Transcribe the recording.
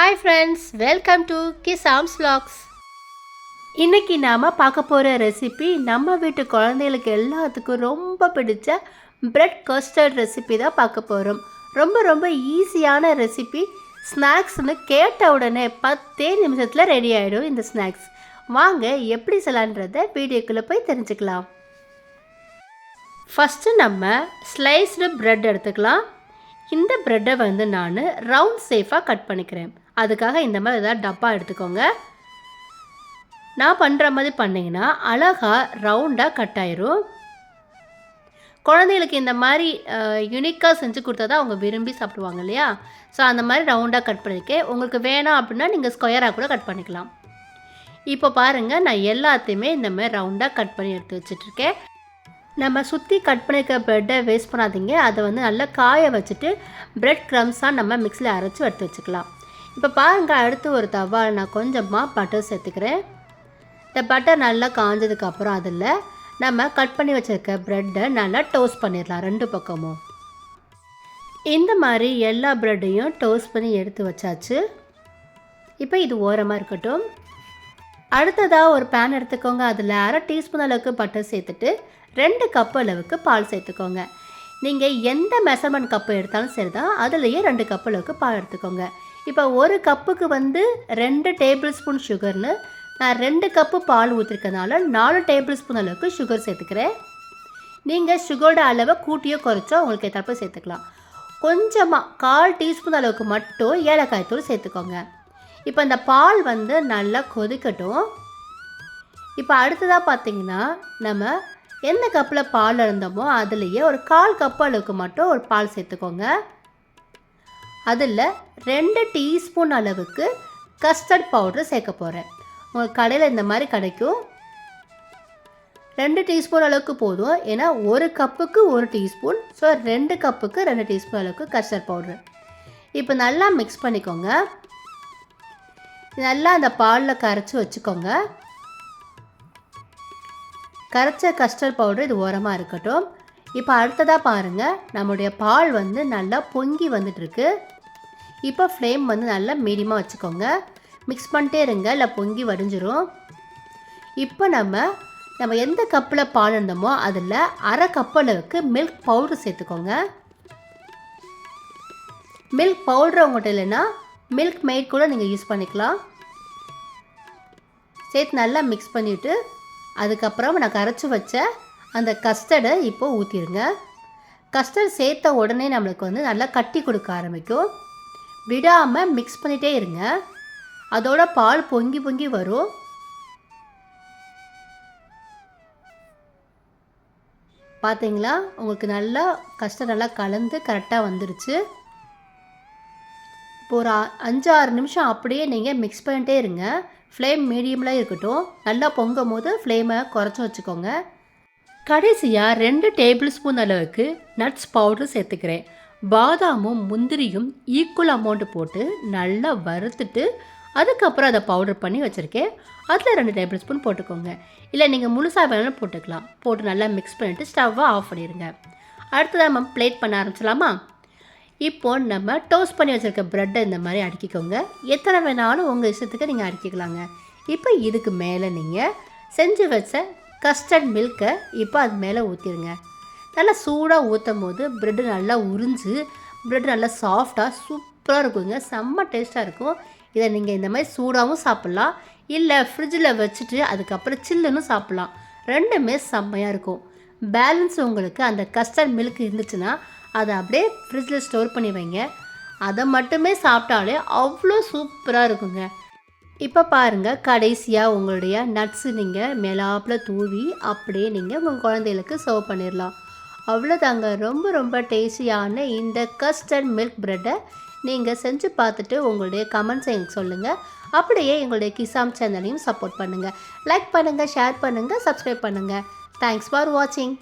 Hi friends welcome to Kisams vlogs. இன்றைக்கி நாம் பார்க்க போகிற ரெசிபி நம்ம வீட்டு குழந்தைகளுக்கு எல்லாத்துக்கும் ரொம்ப பிடிச்ச பிரெட் கஸ்டர்ட் ரெசிபி தான் பார்க்க போகிறோம் ரொம்ப ரொம்ப ஈஸியான ரெசிபி ஸ்நாக்ஸ்னு கேட்ட உடனே பத்தே நிமிஷத்தில் ரெடி ஆகிடும் இந்த ஸ்நாக்ஸ் வாங்க எப்படி செய்யலான்றத வீடியோக்குள்ளே போய் தெரிஞ்சுக்கலாம். ஃபஸ்ட்டு நம்ம ஸ்லைஸ்டு ப்ரெட் எடுத்துக்கலாம். இந்த ப்ரெட்டை வந்து நான் ரவுண்ட் சேஃபாக கட் பண்ணிக்கிறேன். அதுக்காக இந்த மாதிரி ஏதாவது டப்பா எடுத்துக்கோங்க. நான் பண்ணுற மாதிரி பண்ணிங்கன்னா அழகாக ரவுண்டாக கட் ஆயிரும். குழந்தைகளுக்கு இந்த மாதிரி யுனிக்காக செஞ்சு கொடுத்தா தான் அவங்க விரும்பி சாப்பிடுவாங்க இல்லையா? ஸோ அந்த மாதிரி ரவுண்டாக கட் பண்ணியிருக்கேன் உங்களுக்கு வேணாம் அப்படின்னா நீங்கள் ஸ்கொயராக கூட கட் பண்ணிக்கலாம். இப்போ பாருங்கள் நான் எல்லாத்தையுமே இந்த மாதிரி ரவுண்டாக கட் பண்ணி எடுத்து வச்சுட்ருக்கேன். நம்ம சுற்றி கட் பண்ணியிருக்க ப்ரெட்டை வேஸ்ட் பண்ணாதீங்க. அதை வந்து நல்லா காய வச்சுட்டு பிரெட் க்ரம்ஸாக நம்ம மிக்ஸியில் அரைச்சி எடுத்து வச்சுக்கலாம். இப்போ பாருங்கள் அடுத்து ஒரு தவா. நான் கொஞ்சமாக பட்டர் சேர்த்துக்கிறேன். இந்த பட்டர் நல்லா காஞ்சதுக்கப்புறம் அதில் நம்ம கட் பண்ணி வச்சுருக்க ப்ரெட்டை நல்லா டோஸ்ட் பண்ணிடலாம் ரெண்டு பக்கமும். இந்த மாதிரி எல்லா ப்ரெட்டையும் டோஸ்ட் பண்ணி எடுத்து வச்சாச்சு. இப்போ இது ஓரமாக இருக்கட்டும். அடுத்ததாக ஒரு பேன் எடுத்துக்கோங்க. அதில் அரை டீஸ்பூன் அளவுக்கு பட்டர் சேர்த்துட்டு ரெண்டு கப் அளவுக்கு பால் சேர்த்துக்கோங்க. நீங்கள் எந்த மெஷர்மெண்ட் கப்பு எடுத்தாலும் சரி தான் அதுலேயே ரெண்டு கப் அளவுக்கு பால் எடுத்துக்கோங்க. இப்போ ஒரு கப்புக்கு வந்து ரெண்டு டேபிள் ஸ்பூன் சுகர்னு நான் ரெண்டு கப்பு பால் ஊற்றிருக்கனால நாலு டேபிள் ஸ்பூன் அளவுக்கு சுகர் சேர்த்துக்கிறேன். நீங்கள் சுகரோட அளவை கூட்டியோ குறைச்சோ உங்களுக்கு ஏற்றப்ப சேர்த்துக்கலாம். கொஞ்சமாக கால் டீஸ்பூன் அளவுக்கு மட்டும் ஏலக்காய் தூள் சேர்த்துக்கோங்க. இப்போ இந்த பால் வந்து நல்லா கொதிக்கட்டும். இப்போ அடுத்ததாக பார்த்தீங்கன்னா நம்ம எந்த கப்பில் பால் இருந்தோமோ அதுலேயே ஒரு கால் கப் அளவுக்கு மட்டும் ஒரு பால் சேர்த்துக்கோங்க. அதில் ரெண்டு டீஸ்பூன் அளவுக்கு கஸ்டர்ட் பவுடர் சேர்க்க போகிறேன் உங்கள் கடையில் இந்த மாதிரி கிடைக்கும். ரெண்டு டீஸ்பூன் அளவுக்கு போதும். ஏன்னா ஒரு கப்புக்கு ஒரு டீஸ்பூன். ஸோ ரெண்டு கப்புக்கு ரெண்டு டீஸ்பூன் அளவுக்கு கஸ்டர்ட் பவுடர். இப்போ நல்லா மிக்ஸ் பண்ணிக்கோங்க. நல்லா அந்த பாலில் கரைச்சி வச்சுக்கோங்க. கரைச்ச கஸ்டர்ட் பவுடர் இது ஓரமாக இருக்கட்டும். இப்போ அடுத்ததாக பாருங்கள் நம்முடைய பால் வந்து நல்லா பொங்கி வந்துட்டுருக்கு இப்போ ஃப்ளேம் வந்து நல்லா மீடியமாக வச்சுக்கோங்க. மிக்ஸ் பண்ணிட்டே இருங்க இல்லை பொங்கி வடிஞ்சிரும். இப்போ நம்ம நம்ம எந்த கப்பில் பால் இருந்தோமோ அதில் அரை கப் அளவுக்கு மில்க் பவுடர் சேர்த்துக்கோங்க. மில்க் பவுடர் உங்கள்கிட்ட இல்லைன்னா மில்க் மெய்ட் கூட நீங்கள் யூஸ் பண்ணிக்கலாம். சேர்த்து நல்லா மிக்ஸ் பண்ணிவிட்டு அதுக்கப்புறம் நான் கரைச்சி வச்ச அந்த கஸ்டர்டை இப்போ ஊற்றிடுங்க கஸ்டர்ட் சேர்த்த உடனே நம்மளுக்கு வந்து நல்லா கட்டி கொடுக்க ஆரம்பிக்கும். விடாமல் மிக்ஸ் பண்ணிகிட்டே இருங்க. அதோட பால் பொங்கி பொங்கி வரும். பார்த்தீங்களா உங்களுக்கு நல்லா கஷ்டம் நல்லா கலந்து கரெக்டாக வந்துருச்சு. இப்போ ஒரு அஞ்சு ஆறு நிமிஷம் அப்படியே நீங்கள் மிக்ஸ் பண்ணிட்டே இருங்க. ஃப்ளேம் மீடியமில் இருக்கட்டும். நல்லா பொங்கும் போது ஃப்ளேமை குறைச்சி வச்சுக்கோங்க. கடைசியாக ரெண்டு டேபிள் ஸ்பூன் அளவுக்கு நட்ஸ் பவுடர் சேர்த்துக்கிறேன். பாதாமும் முந்திரியும் ஈக்குவல் அமௌண்ட் போட்டு நல்லா வறுத்துட்டு அதுக்கப்புறம் அதை பவுடர் பண்ணி வச்சுருக்கேன். அதில் ரெண்டு டேபிள் ஸ்பூன் போட்டுக்கோங்க. இல்லை நீங்கள் முழுசாக வேணாலும் போட்டுக்கலாம். போட்டு நல்லா மிக்ஸ் பண்ணிவிட்டு ஸ்டவ்வை ஆஃப் பண்ணிடுங்க அடுத்ததாக நம்ம பிளேட் பண்ண ஆரம்பிச்சலாமா இப்போ நம்ம டோஸ்ட் பண்ணி வச்சுருக்க ப்ரெட்டை இந்த மாதிரி அடுக்கிக்கோங்க. எத்தனை வேணாலும் உங்கள் இஷ்டத்துக்கு நீங்கள் அடுக்கிக்கலாங்க. இப்போ இதுக்கு மேலே நீங்கள் செஞ்சு வச்ச கஸ்டர்ட் மில்கை இப்போ அது மேலே ஊற்றிடுங்க நல்லா சூடாக ஊற்றும் போது ப்ரெட்டு நல்லா உறிஞ்சு ப்ரெட் நல்லா சாஃப்டாக சூப்பராக இருக்குங்க. செம்ம டேஸ்ட்டாக இருக்கும். இதை நீங்கள் இந்த மாதிரி சூடாகவும் சாப்பிட்லாம். இல்லை ஃப்ரிட்ஜில் வச்சுட்டு அதுக்கப்புறம் சில்லுன்னு சாப்பிட்லாம். ரெண்டுமே செம்மையாக இருக்கும். பேலன்ஸ் உங்களுக்கு அந்த கஸ்டர்ட் மில்க் இருந்துச்சுன்னா அதை அப்படியே ஃப்ரிட்ஜில் ஸ்டோர் பண்ணி வைங்க. அதை மட்டுமே சாப்பிட்டாலே அவ்வளோ சூப்பராக இருக்குங்க. இப்போ பாருங்கள் கடைசியாக உங்களுடைய நட்ஸு நீங்கள் மேலாப்பில் தூவி அப்படியே நீங்கள் உங்கள் குழந்தைகளுக்கு சர்வ் பண்ணிடலாம். அவ்வளோதாங்க. ரொம்ப ரொம்ப டேஸ்டியான இந்த கஸ்டர்ட் மில்க் ப்ரெட்டை நீங்கள் செஞ்சு பார்த்துட்டு உங்களுடைய கமெண்ட்ஸை எனக்கு சொல்லுங்கள். அப்படியே எங்களுடைய கிசாம் சேனலையும் சப்போர்ட் பண்ணுங்கள். லைக் பண்ணுங்கள் ஷேர் பண்ணுங்கள் சப்ஸ்கிரைப் பண்ணுங்கள். தேங்க்ஸ் ஃபார் வாட்சிங்.